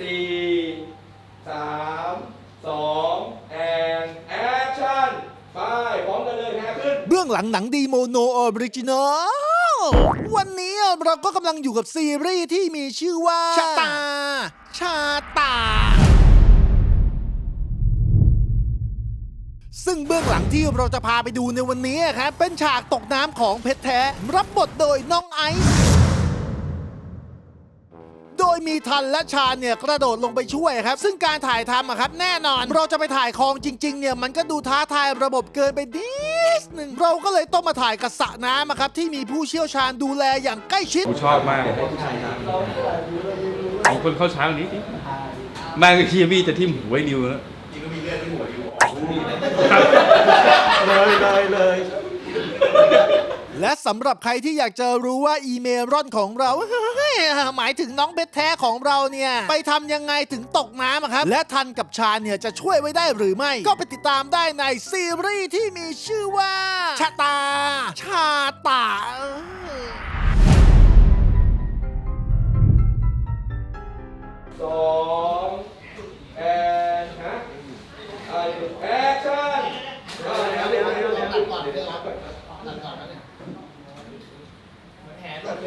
สี่สามสองแอนแอคชั่นไปพร้อมกันเลยแพ้ขึ้น เบื้องหลังหนังดีโมโนออริจินอลวันนี้เราก็กำลังอยู่กับซีรีส์ที่มีชื่อว่า ชาตา ชาตา ซึ่งเบื้องหลังที่เราจะพาไปดูในวันนี้ครับเป็นฉากตกน้ำของเพชรแท้ รับบทโดยน้องไอซ์โด ยมีทันและชาญเนี่ยกระโดดลงไปช่วยครับ ซึ่งการถ่ายทำอะครับแน่นอน เราจะไปถ่ายคลองจริงๆเนี่ยมันก็ดูท้าทายระบบเกินไปนิดหนึ่งเราก็เลยต้องมาถ่ายกับสระน้ำอะครับที่มีผู้เชี่ยวชาญดูแลอย่างใกล้ชิด กูชอบมากของคนเข้าช้างนี้แม่งเฮียบี้จะทิ่มหัวไอ้นิวแล้ว และสำหรับใครที่อยากจะรู้ว่าอีเมลรอนของเรา หมายถึงน้องเบ็ดแท้ของเราเนี่ย ไปทำยังไงถึงตกน้ำครับ และทันกับชาเนี่ยจะช่วยไว้ได้หรือไม่ ก็ไปติดตามได้ในซีรีส์ที่มีชื่อว่าชาตา ชาตาสองแอนฮะแอคชั่นเอาเลยเอาเลยเอาเลยเอาเลย